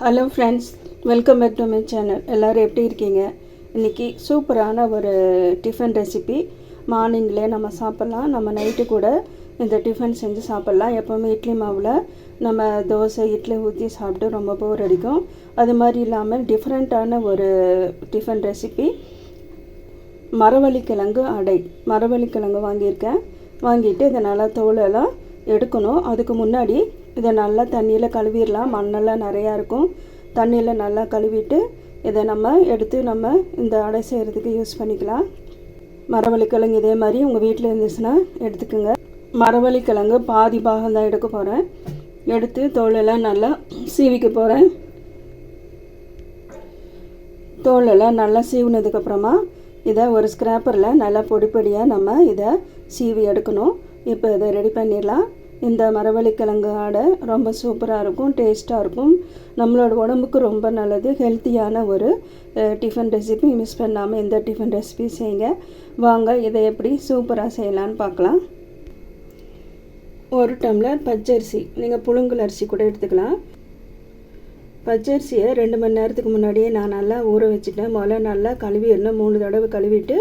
Hello friends welcome back to my channel எல்லோரும் எப்படி இருக்கீங்க? இன்றைக்கி சூப்பரான ஒரு டிஃபன் ரெசிபி மார்னிங்லேயே நம்ம சாப்பிட்லாம். நம்ம நைட்டு கூட இந்த டிஃபன் செஞ்சு சாப்பிட்லாம். எப்போவுமே இட்லி மாவில் நம்ம தோசை இட்லி ஊற்றி சாப்பிட்டு ரொம்ப போர் அடிக்கும். அது மாதிரி இல்லாமல் டிஃப்ரெண்ட்டான ஒரு டிஃபன் ரெசிபி மரவள்ளிக்கிழங்கு அடை. மரவள்ளிக்கிழங்கு வாங்கியிருக்கேன். வாங்கிட்டு இதை நல்லா தோலெல்லாம் எடுக்கணும். அதுக்கு முன்னாடி இதை நல்லா தண்ணியில் கழுவிடலாம். மண்ணெல்லாம் நிறையா இருக்கும். தண்ணியில் நல்லா கழுவிட்டு இதை நம்ம எடுத்து நம்ம இந்த அடை செய்கிறதுக்கு யூஸ் பண்ணிக்கலாம். மரவள்ளிக்கிழங்கு இதே மாதிரி உங்கள் வீட்டில் இருந்துச்சுன்னா எடுத்துக்கோங்க. மரவள்ளிக்கிழங்கு பாதி பாகம் தான் எடுக்க போகிறேன் எடுத்து தோலெல்லாம் நல்லா சீவிக்க போகிறேன் தோலெல்லாம் நல்லா சீவினதுக்கப்புறமா இதை ஒரு ஸ்க்ராப்பரில் நல்லா பொடி பொடியாக நம்ம இதை சீவி எடுக்கணும். இப்போ இதை ரெடி பண்ணிடலாம். இந்த மரவள்ளிக்கிழங்கு ஆடை ரொம்ப சூப்பராக இருக்கும் டேஸ்ட்டாக இருக்கும். நம்மளோட உடம்புக்கு ரொம்ப நல்லது ஹெல்த்தியான ஒரு டிஃபன் ரெசிபி. மிஸ் பண்ணாமல் இந்த டிஃபன் ரெசிபி செய்யுங்க வாங்க இதை எப்படி சூப்பராக செய்யலான்னு பார்க்கலாம். ஒரு டம்ளர் பச்சரிசி நீங்கள் புழுங்கல் அரிசி கூட எடுத்துக்கலாம். பச்சரிசியை ரெண்டு மணி நேரத்துக்கு முன்னாடியே நான் நல்லா ஊற வச்சுட்டேன். முதல்ல நல்லா கழுவிடணும் மூணு தடவை கழுவிட்டு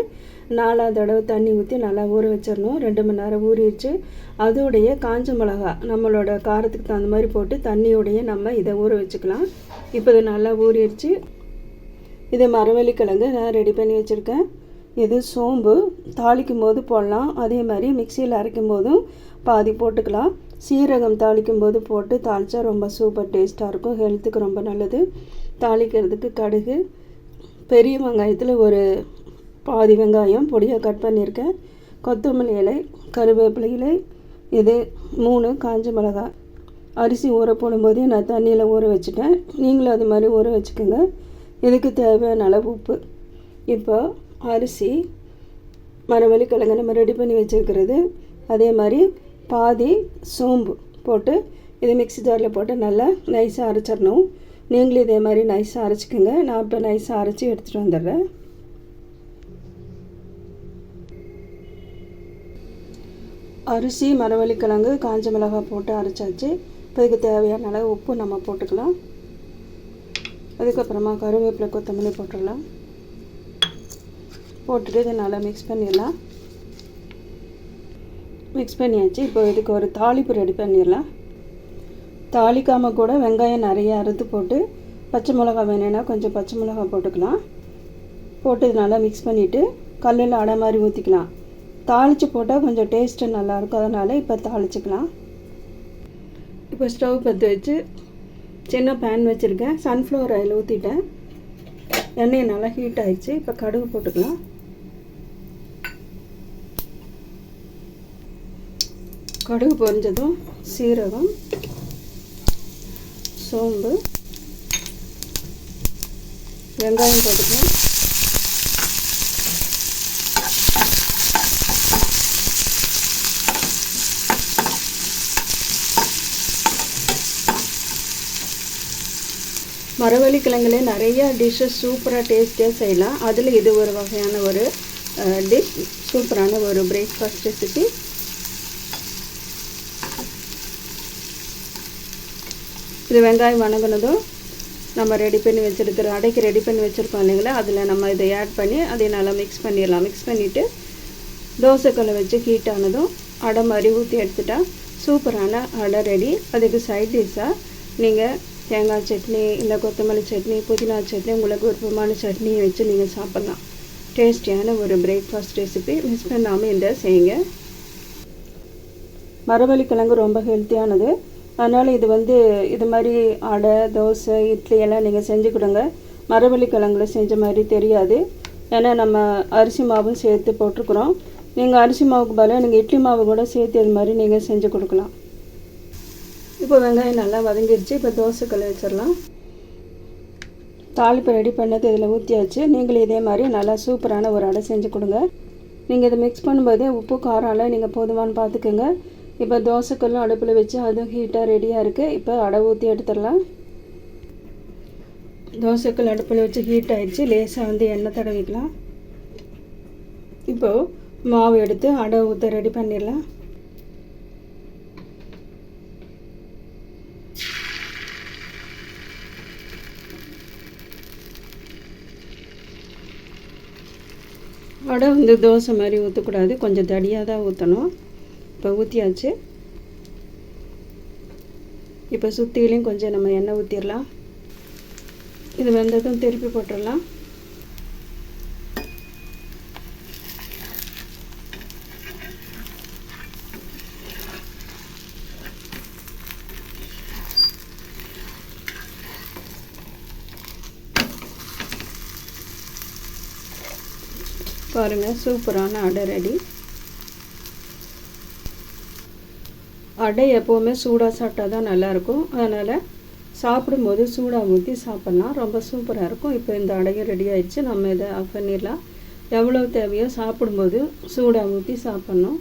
நாலாவது தடவை தண்ணி ஊற்றி நல்லா ஊற வச்சிடணும். ரெண்டு மணி நேரம் ஊறிடுச்சு. அதோடைய காஞ்ச மிளகா நம்மளோட காரத்துக்கு தகுந்த மாதிரி போட்டு தண்ணியோடைய நம்ம இதை ஊற வச்சுக்கலாம். இப்போ இது நல்லா ஊறிடுச்சு. இது மரவள்ளிக்கிழங்கு நான் ரெடி பண்ணி வச்சுருக்கேன். இது சோம்பு தாளிக்கும் போது போடலாம். அதே மாதிரி மிக்சியில் அரைக்கும் போதும் பாதி போட்டுக்கலாம். சீரகம் தாளிக்கும் போது போட்டு தாளித்தா ரொம்ப சூப்பர் டேஸ்ட்டாக இருக்கும். ஹெல்த்துக்கு ரொம்ப நல்லது. தாளிக்கிறதுக்கு கடுகு பெரிய வெங்காயத்தில் ஒரு பாதி வெங்காயம் பொடியாக கட் பண்ணியிருக்கேன். கொத்தமல்லி இலை கருவேப்பிலை இலை இது மூணு காஞ்ச மிளகாய். அரிசி ஊற போடும்போதே நான் தண்ணியில் ஊற வச்சுட்டேன். நீங்களும் அது மாதிரி ஊற வச்சுக்கோங்க. இதுக்கு தேவையான அளவு உப்பு. இப்போ அரிசி மரவள்ளி கிழங்கு நம்ம ரெடி பண்ணி வச்சுருக்கிறது. அதே மாதிரி பாதி சோம்பு போட்டு இது மிக்ஸி ஜாரில் போட்டு நல்லா நைஸாக அரைச்சிடணும். நீங்களும் இதே மாதிரி நைஸாக அரைச்சிக்கோங்க. நான் இப்போ நைஸாக அரைச்சி எடுத்துகிட்டு வந்துடுறேன். அரிசி மரவள்ளிக்கிழங்கு காஞ்ச மிளகாய் போட்டு அரைச்சாச்சு. இப்போ இதுக்கு தேவையான அளவு உப்பு நம்ம போட்டுக்கலாம். அதுக்கப்புறமா கருவேப்பிலை கொத்தமல்லி போட்டுடலாம். போட்டுட்டு இதை நல்லா மிக்ஸ் பண்ணிடலாம். மிக்ஸ் பண்ணியாச்சு. இப்போ இதுக்கு ஒரு தாளிப்பு ரெடி பண்ணிடலாம். தாளிக்காமல் கூட வெங்காயம் நிறைய அறுத்து போட்டு பச்சை மிளகா வேணும்னா கொஞ்சம் பச்சை மிளகா போட்டுக்கலாம். போட்டு இது நல்லா மிக்ஸ் பண்ணிவிட்டு கல்லில் அடை மாதிரி ஊற்றிக்கலாம் தாளித்து போட்டால் கொஞ்சம் டேஸ்ட்டு நல்லாயிருக்கும் அதனால் இப்போ தாளிச்சிக்கலாம். இப்போ ஸ்டவ் பற்ற வச்சு சின்ன பேன் வச்சுருக்கேன். சன்ஃப்ளவர் ஆயில் ஊற்றிட்டேன் எண்ணெய் நல்லா ஹீட் ஆயிடுச்சு. இப்போ கடுகு போட்டுக்கலாம். கடுகு பொரிஞ்சதும் சீரகம் சோம்பு வெங்காயம் போட்டுக்கலாம் மரவள்ளி கிழங்குலே நிறைய டிஷ்ஷஸ் சூப்பராக டேஸ்டியாக செய்யலாம் அதில் இது ஒரு வகையான ஒரு டிஷ் சூப்பரான ஒரு பிரேக்ஃபாஸ்ட் ரெசிபி இது வெங்காயம் வணங்கினதும் நம்ம ரெடி பண்ணி வச்சுருக்கிற அடைக்கு ரெடி பண்ணி வச்சுருக்கோம் இல்லைங்களா? அதில் நம்ம இதை ஆட் பண்ணி அதை நல்லா மிக்ஸ் பண்ணிடலாம். மிக்ஸ் பண்ணிவிட்டு தோசைக்கல்லை வச்சு ஹீட் ஆனதும் அடை மாதிரி ஊற்றி எடுத்துட்டா சூப்பரான அடை ரெடி அதுக்கு சைட் டிஷ்ஷாக நீங்கள் தேங்காய் சட்னி இல்லை கொத்தமல்லி சட்னி புதினா சட்னி உங்களுக்கு விருப்பமான சட்னியை வச்சு நீங்கள் சாப்பிட்லாம். டேஸ்டியான ஒரு பிரேக்ஃபாஸ்ட் ரெசிபி மிஸ் பண்ணாமல் இந்த செய்யுங்க. மரவள்ளி கிழங்கு ரொம்ப ஹெல்த்தியானது அதனால் இது வந்து இது மாதிரி அடை தோசை இட்லி எல்லாம் நீங்கள் செஞ்சு கொடுங்க. மரவள்ளி கிழங்குல செஞ்ச மாதிரி தெரியாது. ஏன்னா நம்ம அரிசி மாவும் சேர்த்து போட்டிருக்குறோம். நீங்கள் அரிசி மாவுக்கு பதிலாக நீங்கள் இட்லி மாவு கூட சேர்த்து இது மாதிரி நீங்கள் செஞ்சு கொடுக்கலாம். இப்போ வெங்காயம் நல்லா வதங்கிடுச்சு இப்போ தோசை கல் வச்சிடலாம். தாளிப்பு ரெடி பண்ணது இதில் ஊற்றியாச்சு நீங்களும் இதே மாதிரி நல்லா சூப்பரான ஒரு அடை செஞ்சு கொடுங்க. நீங்கள் இதை மிக்ஸ் பண்ணும்போதே உப்பு காரம்லாம் நீங்கள் போதுமானு பார்த்துக்குங்க. இப்போ தோசைக்கல்லும் அடுப்பில் வச்சு அதுவும் ஹீட்டாக ரெடியாக இருக்குது இப்போ அடை ஊற்றி எடுத்துடலாம். தோசைக்கல் அடுப்பில் வச்சு ஹீட் ஆகிடுச்சு லேசாக வந்து எண்ணெய் தடவிக்கலாம். இப்போது மாவு எடுத்து அடை ஊற்ற ரெடி பண்ணிடலாம். அடை வந்து தோசை மாதிரி ஊற்றக்கூடாது கொஞ்சம் தடியாக தான் ஊற்றணும் இப்போ ஊற்றியாச்சு இப்போ சுற்றிலையும் கொஞ்சம் நம்ம எண்ணெய் ஊற்றிடலாம் இது வெந்ததும் திருப்பி போட்டுடலாம் பாருங்கள் சூப்பரான அடை ரெடி. அடை எப்போவுமே சூடாக சாப்பிட்டா தான் நல்லாயிருக்கும். அதனால் சாப்பிடும்போது சூடாக ஊற்றி சாப்பிட்லாம். ரொம்ப சூப்பராக இருக்கும். இப்போ இந்த அடையும் ரெடி ஆயிடுச்சு. நம்ம இதை ஆஃப் பண்ணிடலாம். எவ்வளோ தேவையோ சாப்பிடும்போது சூடாக ஊற்றி சாப்பிட்ணும்.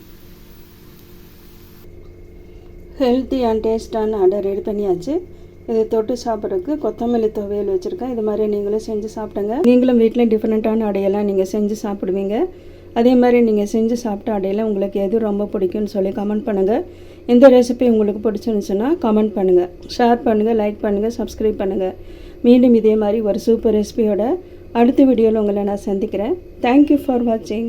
ஹெல்த்தி அண்ட் டேஸ்டான அடை ரெடி பண்ணியாச்சு. இதை தொட்டு சாப்பிட்றதுக்கு கொத்தமல்லி துவையல் வச்சுருக்கேன். இது மாதிரி நீங்களும் செஞ்சு சாப்பிடுங்க. நீங்களும் வீட்டில் டிஃப்ரெண்ட்டான அடையெல்லாம் நீங்கள் செஞ்சு சாப்பிடுவீங்க. அதே மாதிரி நீங்கள் செஞ்சு சாப்பிட்ட அடையில் உங்களுக்கு எது ரொம்ப பிடிக்கும்னு சொல்லி கமெண்ட் பண்ணுங்கள் இந்த ரெசிபி உங்களுக்கு பிடிச்சிருந்துச்சுன்னா கமெண்ட் பண்ணுங்கள் ஷேர் பண்ணுங்கள் லைக் பண்ணுங்கள் சப்ஸ்கிரைப் பண்ணுங்கள் மீண்டும் இதே மாதிரி ஒரு சூப்பர் ரெசிபியோட அடுத்த வீடியோவில் உங்களை நான் சந்திக்கிறேன். தேங்க்யூ ஃபார் வாட்சிங்